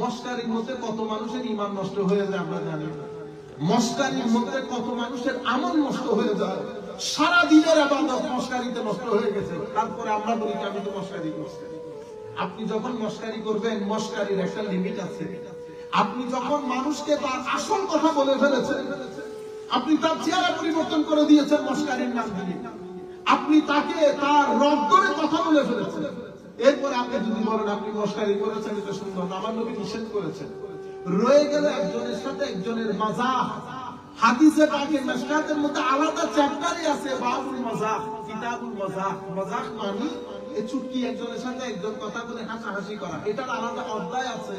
মস্কারির মধ্যে কত মানুষের ইমান নষ্ট হয়ে যায় আমরা জানি মস্কারির মধ্যে কত মানুষের আমল নষ্ট হয়ে যায়। সারা দিনের আবাদত মস্কারিতে নষ্ট হয়ে গেছে। তারপরে আমরা বলি আমি তো মস্কারি করছি। আপনি যখন মস্কারি করবেন, মস্কারির একটা লিমিট আছে। আপনি যখন মানুষকে তার আসল কথা বলে ফেলেছেন, আপনি তার চেহারা পরিবর্তন করে দিয়েছেন মস্কারির নাম দিয়ে। আপনি তাকে তার রব করে কথা বলে ফেলেছেন। এরপরে আপনি যদি বলেন, আপনি মস্কারি করেছেন, এটা সুন্দর আমার নবী নিষেধ করেছেন। রয়ে গেল একজনের সাথে একজনের মাজাহ। হাদিসে পাকে মেশকাতের মধ্যে আলাদা চ্যাপ্টারই আছে, বাবুল কিতাবুল মানে এই চুটকি একজনের সাথে একজন কথা বলে হাসাহাসি করা। এটার আলাদা অধ্যায় আছে।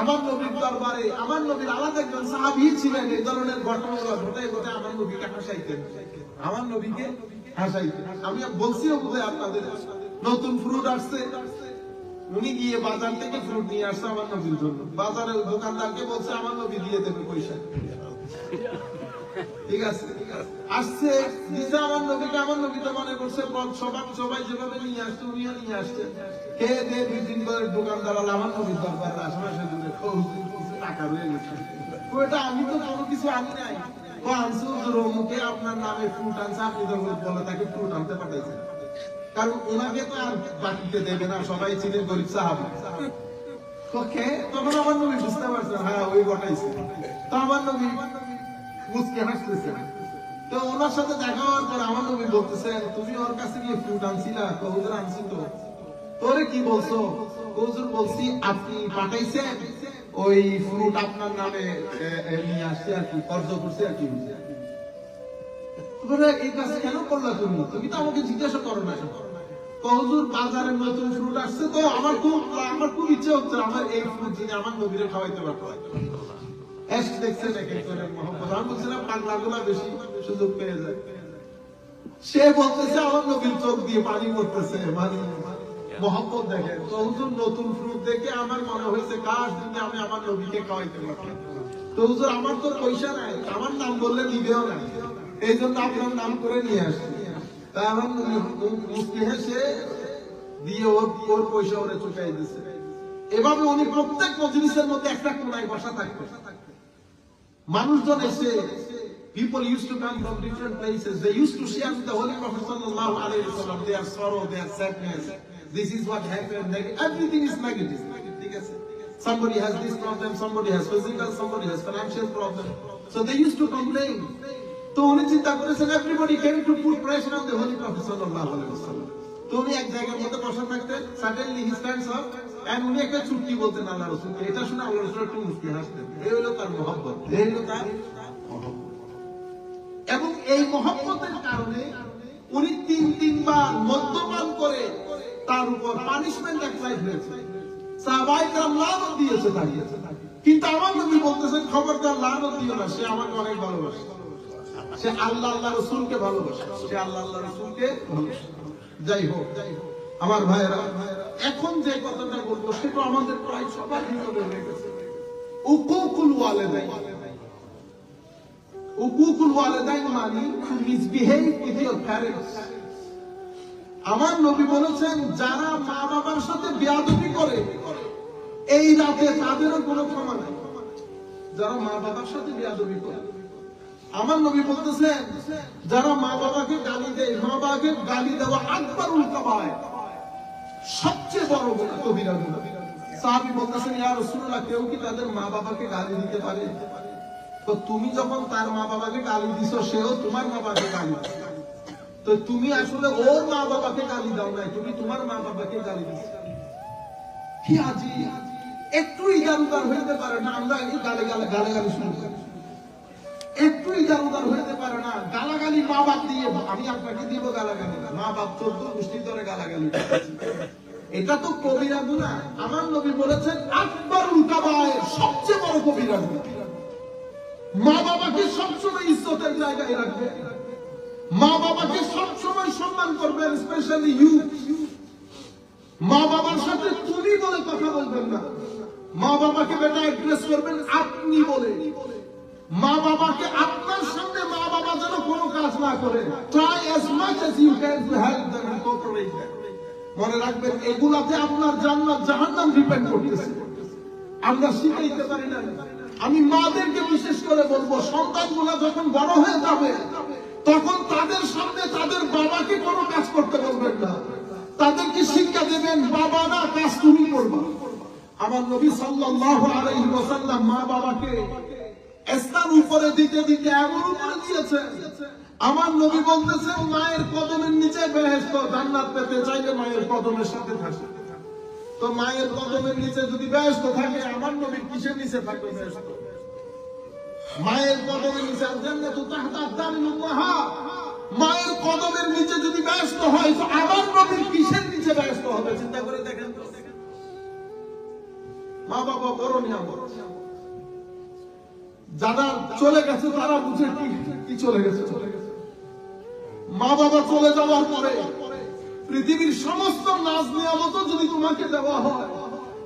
আমার নবীর দরবারে, আমার নবীর আলাদা একজন সাহাবী ছিলেন। এই ধরনের ঘটনাগুলো ঘটে ঘটে আমার নবীকে হাসাইতেন। আমার নবীকে হাসাইতেন। আমি বলছিও বোধ আপনাদের। নতুন ফ্রুট আসছে। উনি গিয়ে বাজার থেকে ফ্রুট নিয়ে আসছে আমার নবীর জন্য। বাজারে দোকানদারকে বলছে, আমার নবী দিয়ে দেবে পয়সা। ঠিক আছে। আসছে আমার নবীকে। আমার নবী তো মনে করছে সবাই সবাই যেভাবে নিয়ে আসছে নিয়ে আসছে। খেয়ে দিয়ে দুই দিন দোকানদার আমার নবীর দরবারে আশেপাশে দূরে খুব কিছু টাকা রয়ে গেছে। আমি তো কোনো কিছু আনি নাই। আনছে আপনার নামে ফ্রুট আনছে, আপনি তো বলে তাকে ফ্রুট আনতে পাঠাইছেন। কারণ ওনাকে তো আর বাকিতে দেবে না, সবাই চিনে গরিব সাহাবি। ওকে, তখন আমার নবী বুঝতে পারছেন হ্যাঁ ওই তো আমার নবী হাসতেছেন তো ওনার সাথে দেখা হওয়ার পর আমার নবী বলতেছেন তুমি ওর কাছে গিয়ে ফ্রুট আনছিলা কহুজুর আনছি তো। তোরে কি বলছো? কহুজুর বলছি, আপনি পাঠাইছেন, ওই ফ্রুট আপনার নামে নিয়ে আসছে আর কি, কর্জ করছে আর কি। সে বলতেছে, আমার নবীর চোখ দিয়ে পানি পড়তেছে মানে মোহাম্মদ দেখে। তো নতুন ফ্রুট দেখে আমার মনে হয়েছে, কাশ যদি আমি আমার নবীকে খাওয়াইতে পারতাম। তো আমার তো পয়সা নাই, আমার নাম বললে দিবেও না এই জন্য আপনার নাম করে নিয়ে আসছি তা আমার মুক্তি হেসে দিয়ে ওর ওর পয়সা ওরে চুকাই দিছে এভাবে উনি প্রত্যেক মজলিসের মধ্যে একটা কোনায় বসা থাকতো মানুষজন এসে people used to come from different places they used to share with the holy prophet sallallahu alaihi wasallam their sorrow their sadness this is what happened everything is negative somebody has this problem somebody has physical somebody has financial problem so they used to complain তো উনি চিন্তা করেছেন came to put pressure on the holy prophet sallallahu alaihi wasallam তো উনি এক জায়গার মধ্যে বসা থাকতেন suddenly he stands up and উনি একটা চুক্তি বলতেন রসুলকে। এটা শুনে রসুল একটু হাসতেন। এই হলো তার মহব্বত এই হলো তার এবং এই মহব্বতের কারণে উনি তিন, তিনবার মদ্যপান করে তার উপর পানিশমেন্ট অ্যাপ্লাই হয়েছে। সাহাবাইকরাম লানত দিয়েছে তাকে। কিন্তু আমার নবী বলতেছেন, খবরদার, লানত দিও না, সে আমাকে অনেক ভালোবাসে। সে আল্লাহ আল্লাহ রসুলকে ভালোবাসে। সে আল্লাহ আল্লাহ রসুলকে ভালোবাসে। যাই হোক, আমার ভাইয়েরা, এখন যে কথাটা বলব সেটা আমাদের প্রায় সবার ভিতরে হয়ে গেছে। উকুকুল ওয়ালেদাইন। উকুকুল ওয়ালেদাইন মানে to misbehave with your parents আমার নবী বলেছেন, যারা মা বাবার সাথে বেয়াদবি করে, এই রাতে তাদেরও কোনো ক্ষমা নাই। যারা মা বাবার সাথে বেয়াদবি করে আমার নবী বলতেছেন, যারা মা বাবাকে গালি দেয়, মা বাবাকে গালি দেওয়া আকবর উল্টা পায়। সবচেয়ে বড় গুনাহ কবিরা গুনাহ সাহাবী বলতেছেন, ইয়া রাসূলুল্লাহ, কেউ কি তাদের মা বাবাকে গালি দিতে পারে? তো তুমি যখন তার মা বাবাকে গালি দিছো, সেও তোমার মা বাবাকে গালি। তো তুমি আসলে ওর মা বাবাকে গালি দাও নাই, তুমি তোমার মা বাবাকে গালি দিছো। কি আজি একটু ইজারুদার হইতে পারে না, আমরা এই গালে গালে গালে গালি শুরু করি একটু ইজারুদার হইতে পারে না। গালাগালি মা বাপ দিয়ে, আমি আপনাকে দিব গালাগালি। মা বাপ চোদ্দ গোষ্ঠী ধরে গালাগালি এটা তো কবিরা গুণা আমার নবী বলেছেন, আকবর উল্কাবায়ের সবচেয়ে বড় কবিরা গুণা মা বাবাকে সবসময় ইজ্জতের জায়গায় রাখবে। মা বাবাকে সবসময় সম্মান করবেন স্পেশালি ইউ মা বাবার সাথে তুমি বলে কথা বলবেন না। মা বাবাকে বেটা অ্যাড্রেস করবেন, আপনি বলে। মা বাবাকে আপনার সামনে মা বাবা যেন কোনো কাজ না করে। Try as much as you can to help cooperate মনে রাখবেন, এগুলাতে আপনার জান্নাত জাহান্নাম ডিপেন্ড করতেছে। আমরা শিখাইতে পারি না আমি মাদেরকে বিশেষ করে বলব, সন্তানগুলো যখন বড় হয়ে যাবে, তখন তাদের সামনে তাদের বাবাকে কোনো কাজ করতে বলবেন না। তাদেরকে শিক্ষা দেবেন, বাবা না, কাজ তুমি করবে। আমার নবী সাল্লাল্লাহু আলাইহি ওয়াসাল্লাম মা বাবাকে স্থান উপরে দিতে দিতে এমন উপরে দিয়েছে। আমার নবী বলতেছেন মায়ের কদমের নিচে বেহেশত, জান্নাত পেতে চাইলে মায়ের কদমের সাথে থাকে। তো মায়ের কদমের নিচে যদি ব্যস্ত থাকে, আমার নবী কিসের নিচে থাকবে ব্যস্ত মায়ের কদমের নিচে জান্নাতু তাহতা দামিনুল্লাহা মায়ের কদমের নিচে যদি ব্যস্ত হয়, তো আমার নবী কিসের নিচে ব্যস্ত হবে? চিন্তা করে দেখেন তো। মা বাবা বড় নিয়ামত। যারা চলে গেছে, তারা বুঝে কি কি চলে গেছে? মা বাবা চলে যাওয়ার পরে পৃথিবীর সমস্ত নাজ নিয়ামত যদি তোমাকে দেওয়া হয়,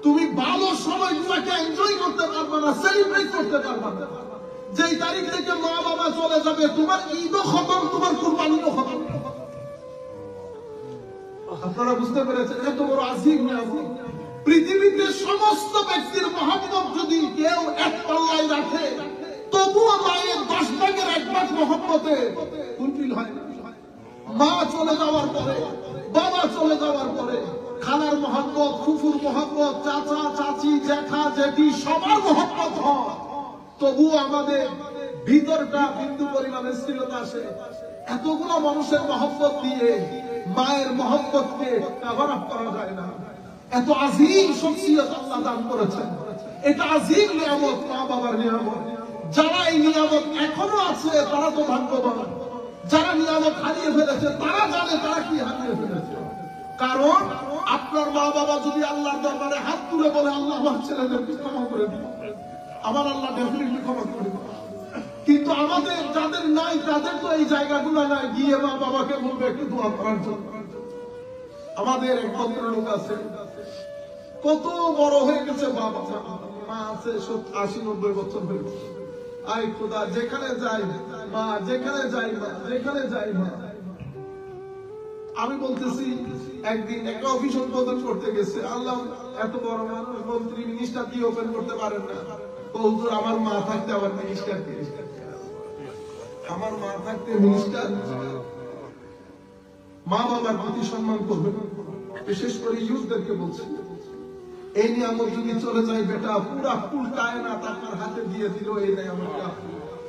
তুমি ভালো সময়গুলোকে এনজয় করতে পারবে না সেলিব্রেট করতে পারবে না। যেই তারিখ থেকে মা বাবা চলে যাবে, তোমার ঈদও খতম, তোমার কুরবানিও খতম। আপনারা বুঝতে পেরেছেন, এত বড় আজিম নিয়ামত পৃথিবীতে সমস্ত ব্যক্তির মহাব্বত যদি কেউ এক পাল্লায় রাখে তবুও মায়ের দশ ভাগের এক ভাগ ফুলফিল হয় মা চলে যাওয়ার পরে, বাবা চলে যাওয়ার পরে, খালার ফুফুর চাচা, চাচি সবার হয়। তবুও আমাদের ভিতরটা বিন্দু পরিমাণে আসে। এতগুলো মানুষের মহব্বত দিয়ে মায়ের মহব্বতকে কভার আপ করা যায় না। এত আজিম শখসিয়ত আল্লাহ দান করেছেন। এটা আজিম নিয়ামত মা বাবার নিয়ামত। যারা এই নিয়ামত এখনও আছে, তারা তো ভাগ্যবান। যারা নিয়ামত হারিয়ে ফেলেছে, তারা জানে তারা কি হারিয়ে ফেলেছে। কারণ আপনার মা বাবা যদি আল্লাহর দরবারে হাত তুলে বলে, আল্লাহ আমার ছেলেদেরকে ক্ষমা করে দিন। আমার আল্লাহ ডেফিনেটলি ক্ষমা করে দিন। কিন্তু আমাদের যাদের নাই, তাদের তো এই জায়গাগুলো নাই। গিয়ে মা বাবাকে বলবে, একটু দোয়া করার জন্য। আমাদের এক ভদ্রলোক আছে। কত বড় হয়ে গেছে বাবা। মা আছে আশি, নব্বই বছর হয়ে গেছে। আই খোদা, যেখানে যাই মা যেখানে যাই মা, যেখানে যাই মা। আমি বলতেছি, একদিন একটা অফিস উদ্বোধন করতে গেছে। আল্লাহ, এত বড় মানুষ, মন্ত্রী মিনিস্টার দিয়ে ওপেন করতে পারেন না? তো হুজুর, আমার মা থাকতে আমার মিনিস্টার আমার মা থাকতে মিনিস্টার মা বাবার প্রতি সম্মান করবেন। বিশেষ করে ইউথদেরকে বলছি। এই নিয়ামত যদি চলে যায় বেটা, পুরা ফুল কায়নাত আপনার হাতে দিয়ে দিল, এই নিয়ামতটা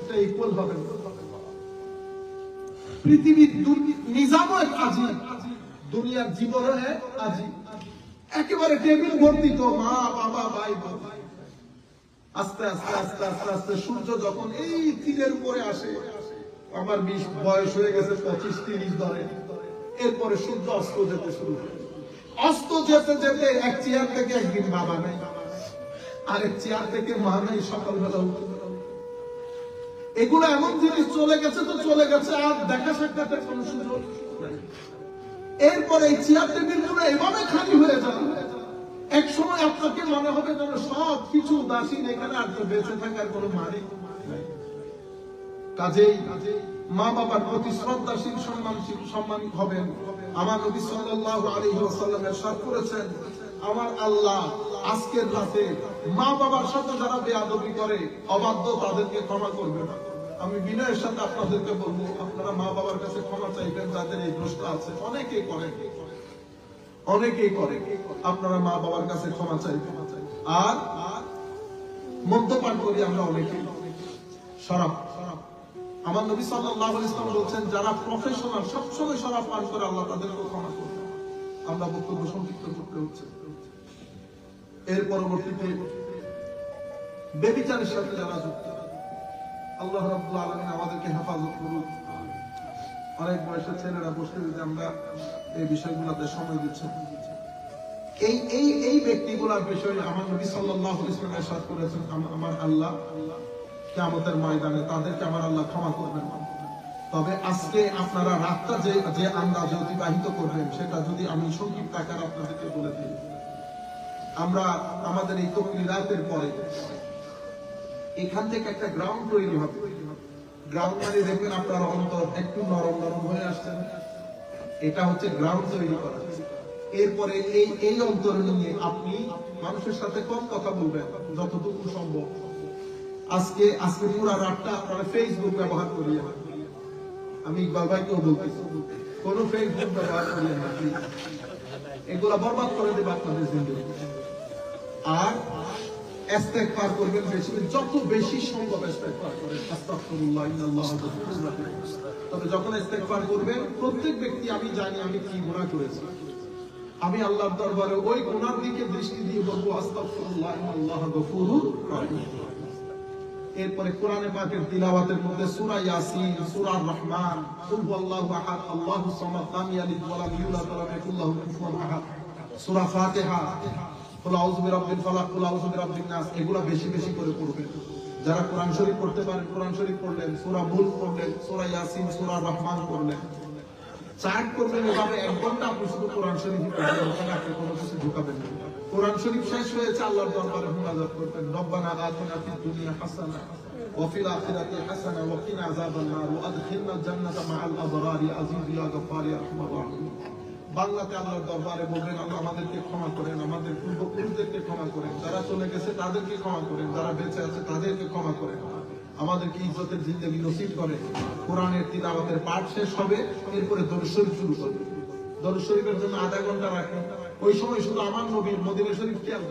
এটা ইকুয়াল হবে পৃথিবীর নিজামও আজি দুনিয়ার জীবনও আজি একেবারে টেবিল ভর্তি তো, মা, বাবা, ভাই, বোন। আস্তে আস্তে আস্তে আস্তে আস্তে, সূর্য যখন এই তীরের উপরে আসে, আমার বিশ বয়স হয়ে গেছে পঁচিশ, তিরিশ ধরে। এরপরে সূর্য অস্ত যেতে শুরু করে। অস্ত যেতে যেতে এক চেয়ার থেকে একদিন বাবা নেই আরেক চেয়ার থেকে মা নেই সকালবেলা উঠে এগুলো এমন জিনিস চলে গেছে তো চলে গেছে, আর দেখা সাক্ষাতের কোনো সুযোগ। এরপরে এই চেয়ার টেবিলগুলো এভাবে খালি হয়ে যাবে এক সময় আপনাকে মনে হবে যেন সব কিছু উদাসীন এখানে আর তো বেঁচে থাকার কোনো নাই। কাজেই মা বাবার প্রতি শ্রদ্ধাশীল সম্মানশীল সম্মান হবেন আমার নবী সাল্লাল্লাহু আলাইহি ওয়াসাল্লাম ارشاد করেছেন আমার আল্লাহ আজকের রাতে মা বাবার সাথে যারা বেয়াদবি করে অবাধ্য তাদেরকে ক্ষমা করবে না আমি বিনয়ের সাথে আপনাদেরকে বলবো আপনারা মা বাবার কাছে ক্ষমা চাইবেন যাদের এই দোষটা আছে অনেকেই করে অনেকেই করে আপনারা মা বাবার কাছে ক্ষমা চাইবেন আর মদ্যপান করি আমরা অনেকেই শরাব আমার নবী সাল্লাহ ইসলাম বলছেন, যারা প্রফেশনাল সবসময় সরা পান করে আল্লাহ তাদেরকে ক্ষমা করবে আমরা বক্তব্য সংক্ষিপ্ত করতে হচ্ছে। এর পরবর্তীতে বেবিচারের সাথে যারা যুক্ত, আল্লাহ রাবুল আলমিন আমাদেরকে হেফাজত করুন। অনেক বয়সের ছেলেরা বসতে যদি আমরা এই বিষয়গুলোতে সময় দিচ্ছি। এই এই এই ব্যক্তিগুলোর বিষয়ে আমার নবী সাল্লাহ ইসলাম করেছেন আমার আল্লাহ। কিয়ামতের ময়দানে তাদেরকে আমার আল্লাহ ক্ষমা করবেন। তবে আজকে আপনারা রাতটা যে যে আন্দাজে অতিবাহিত করবেন, সেটা যদি আমি সংক্ষিপ্ত আকার আপনাদেরকে বলে দিই। আমরা আমাদের এই তকলি রাতের পরে এখান থেকে একটা গ্রাউন্ড তৈরি হবে। গ্রাউন্ড মানে দেখবেন আপনার অন্তর একটু নরম নরম হয়ে আসছেন এটা হচ্ছে গ্রাউন্ড তৈরি করা। এরপরে এই এই অন্তর নিয়ে আপনি মানুষের সাথে কম কথা বলবেন, যতটুকু সম্ভব। আজকে আজকে পুরো রাতটা আপনারা ফেসবুক ব্যবহার করিয়ে না আমি ইকবাল ভাইকেও বলতেছি, কোন ফেসবুক ব্যবহার করিয়ে না। এগুলা বরবাদ করে দেবে আপনাদের জিন্দগি আর করবেন বেশি যত বেশি সম্ভব ইস্তেগফার করেন। আস্তাগফিরুল্লাহ, ইন্নাল্লাহা তবে যখন ইস্তেগফার করবেন, প্রত্যেক ব্যক্তি, আমি জানি আমি কি গুনাহ করেছি। আমি আল্লাহর দরবারে ওই গুনার দিকে দৃষ্টি দিয়ে বলব, আস্তাগফিরুল্লাহ, ইন্নাল্লাহা গফুরুর এরপরে কোরআনে পাকের তিলাওয়াতের মধ্যে সূরা ইয়াসিন, সূরা রহমান, কুল হুয়াল্লাহু আহাদ আল্লাহুস সামাদ, লাম ইয়ালিদ ওয়া লাম ইউলাদ ওয়া লাম ইয়াকুল লাহু কুফুয়ান আহাদ। সূরা ফাতিহা, কুল আউযু বিরাব্বিল ফালাক, কুল আউযু বিরাব্বিন নাস, এগুলা বেশি বেশি করে পড়বেন। যারা কোরআন শরীফ পড়তে পারেন, কোরআন শরীফ পড়লেন, সূরা মুলক পড়লেন, সূরা ইয়াসিন, সূরা রহমান পড়লেন। চার্ট করবেন এভাবে এক ঘন্টা আপনি শুধু কোরআন শরীফ পড়বেন ওখানে আপনি কোনো কিছু ঢুকাবেন না কোরআন শরীফ শেষ হয়েছে আল্লাহর দরবারে মুনাজাত করবেন রব্বানা আতিনা ফিদ দুনিয়া হাসানা وفي الآخرة حسنة وقنا عذاب النار وأدخلنا الجنة مع الأبرار يا عزيز يا غفار يا أرحم الراحمين বাংলাতে আল্লাহর দরবারে বলবেন আল্লাহ আমাদেরকে ক্ষমা করেন আমাদের পূর্বপুরুষদেরকে ক্ষমা করেন যারা চলে গেছে তাদেরকে ক্ষমা করেন যারা বেঁচে আছে তাদেরকে ক্ষমা করেন আমাদেরকে ইজ্জতের জিন্দগি নসিব করে, কোরআনের তিলাওয়াতের পাঠ শেষ হবে, এরপরে দরুদ শরীফ শুরু করবে। দরুদ শরীফের জন্য আধা ঘণ্টা রাখেন ওই সময় শুধু আমার নবীর মদিনা শরীফ খেয়াল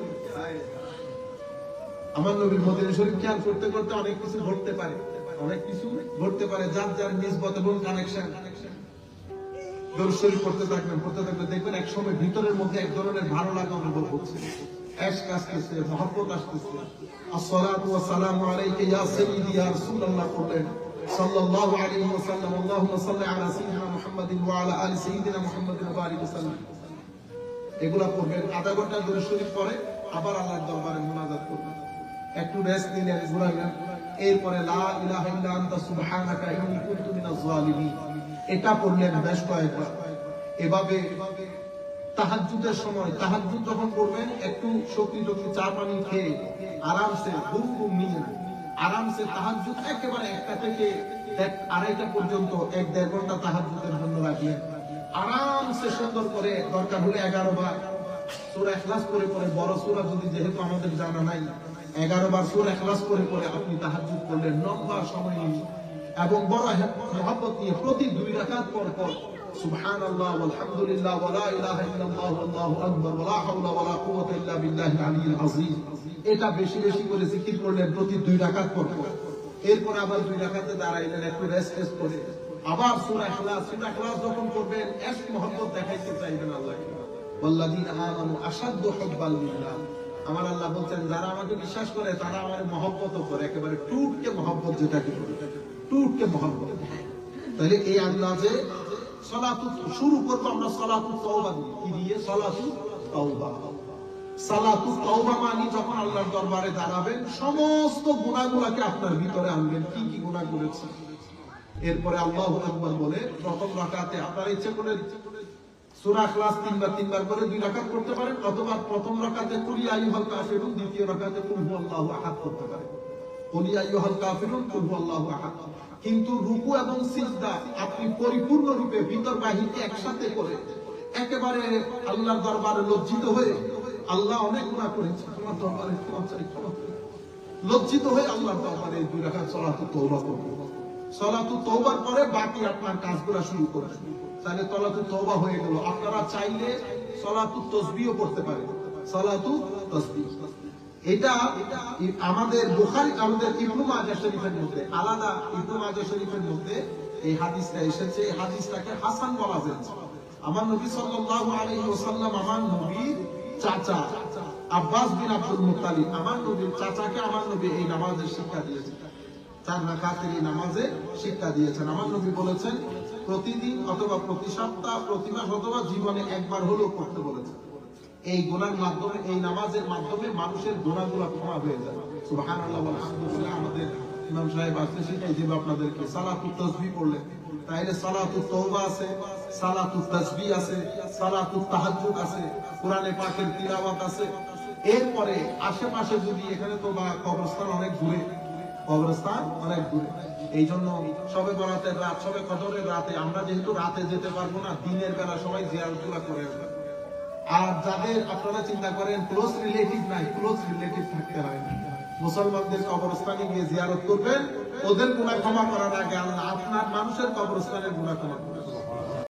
আমার নবীর মদিনা শরীফ খেয়াল করতে করতে অনেক কিছু ঘটতে পারে। অনেক কিছু ঘটতে পারে, যার যার নিসবত এবং কানেকশন দরুদ শরীফ পড়তে থাকবেন পড়তে থাকবেন দেখবেন এক সময় ভিতরের মধ্যে এক ধরনের ভালো লাগা অনুভব হচ্ছে। এগুলা পড়বেন। আধা ঘণ্টা শরীফ পরে আবার আল্লাহর দরবারে মুনাজাত করবেন। একটু রেস্ট নিলেন ঘুরাইলেন এরপরে এটা পড়লেন বেশ কয়েকবার। এভাবে তাহাজ্জুদের সময়, তাহাজ্জুদ যখন করবেন, একটু শক্তি টক্তি চা পানি খেয়ে আরামসে ঘুম ঘুম নিয়ে আরামসে তাহাজ্জুদ একেবারে একটা থেকে এক আড়াইটা পর্যন্ত, এক দেড় ঘণ্টা তাহাজ্জুদের জন্য রাখলেন আরামসে সুন্দর করে, দরকার হলে এগারো বার সূরা ইখলাস করে করে, বড় সূরা যদি যেহেতু আমাদের জানা নাই, এগারো বার সূরা ইখলাস করে করে আপনি তাহাজ্জুদ করলেন, লম্বা সময় এবং বড় মহব্বত প্রতি দুই রাকাত পর পর সুবহান আল্লাহ আলহামদুলিল্লাহ ওয়ালা ইলাহা ইল্লাল্লাহ আল্লাহু আকবার ওয়ালা হাওলা ওয়ালা কুওয়াতা ইল্লা বিল্লাহিল আলিয়্যিল আযীম। এটা বেশি বেশি করে জিকির করলেন প্রতি দুই রাকাত পর পর এরপর আবার দুই রাকাতে দাঁড়াইলেন, একটু রেস্ট টেস্ট করে। আবার সূরা ইখলাস সূরা ইখলাস যখন করবেন এশ মহব্বত দেখাইতে চাইবেন আল্লাহকে ওয়াল্লাযীনা আমানু আশাদ্দু হুব্বাল লিল্লাহ আমার আল্লাহ বলছেন, যারা আমাকে বিশ্বাস করে, তারা আমার মহব্বত করে। একেবারে টুটকে মহব্বত যেটাকে টুটকে মহব্বত। তাহলে এই আন্দাজে শুরু করব আমরা তওবা কি দিয়ে? তওবা। সালাতু তওবা মানি যখন আল্লাহর দরবারে দাঁড়াবেন, সমস্ত গুনাহগুলোকে আপনার ভিতরে আনবেন। কি কি গুনাহ করেছেন এরপরে আল্লাহু আকবার বলে, প্রথম রাকাতে আপনার ইচ্ছে করে সূরা ইখলাস তিনবার তিনবার করে দুই রাকাত করতে পারেন, অথবা প্রথম রাকাতে কুল ইয়া কাফিরুন, দ্বিতীয় রাকাতে কুল হুয়াল্লাহু আহাদ করতে পারেন। কিন্তু রুকু এবং সিজদা আপনি পরিপূর্ণ রূপে ভিতর বাহিরকে একসাথে করে একেবারে আল্লাহর দরবারে লজ্জিত হয়ে আল্লাহ অনেক গুনাহ করেছে। তোমার দরবারে। লজ্জিত হয়ে আল্লাহর দরবারে দুই করবে সালাতু তওবার পরে বাকি আপনার কাজগুলো শুরু করবেন তাহলে তওবা হয়ে গেল। আপনারা চাইলে সালাতু তাসবিহও পড়তে পারেন। সালাতু তাসবিহ। এটা আমাদের বুখারী, আমাদের ইবনু মাজাহ শরীফের মধ্যে, আলাদা ইবনু মাজাহ শরীফের মধ্যে এই হাদিসটা এসেছে। এই হাদিসটাকে হাসান বলা হয়েছে। আমার নবী সাল্লাল্লাহু আলাইহি ওয়াসাল্লাম, আমার নবীর চাচা আব্বাস বিন আব্দুল মুত্তালিব, আমার নবীর চাচাকে আমার নবী এই নামাজের শিক্ষা দিয়েছেন। চার রাকাতের এই নামাজে শিক্ষা দিয়েছেন। আমার নবী বলেছেন, প্রতিদিন অথবা প্রতি সপ্তাহ প্রতি মাস অথবা জীবনে একবার হলেও করতে বলেছেন। এই গোনার মাধ্যমে, এই নামাজের মাধ্যমে মানুষের গোনাগুলো ক্ষমা হয়ে যায়। আমাদের ইমাম সাহেব আছে সেটাই দেব আপনাদেরকে। সালাতু তাসবিহ পড়লেন তাইলে সালাতু তওবা আছে সালাতু তাসবিহ আছে সালাতু তাহাজ্জুদ আছে, কোরআনে পাকের তিলাওয়াত আছে। এরপরে আশেপাশে যদি এখানে তো বা কবরস্থান অনেক দূরে, কবরস্থান অনেক দূরে। এই জন্য সবে বরাতের রাত, সবে কদরের রাতে আমরা যেহেতু রাতে যেতে পারব না, দিনের বেলা সবাই জিয়ারতুল্লাহ করে আসবে। আর যাদের আপনারা চিন্তা করেন ক্লোজ রিলেটিভ নাই ক্লোজ রিলেটিভ থাকতে হয় মুসলমানদের কবরস্থানে গিয়ে জিয়ারত করবেন, ওদের গুণা ক্ষমা করার আগে আল্লাহ আপনার মানুষের কবরস্থানের গুণা ক্ষমা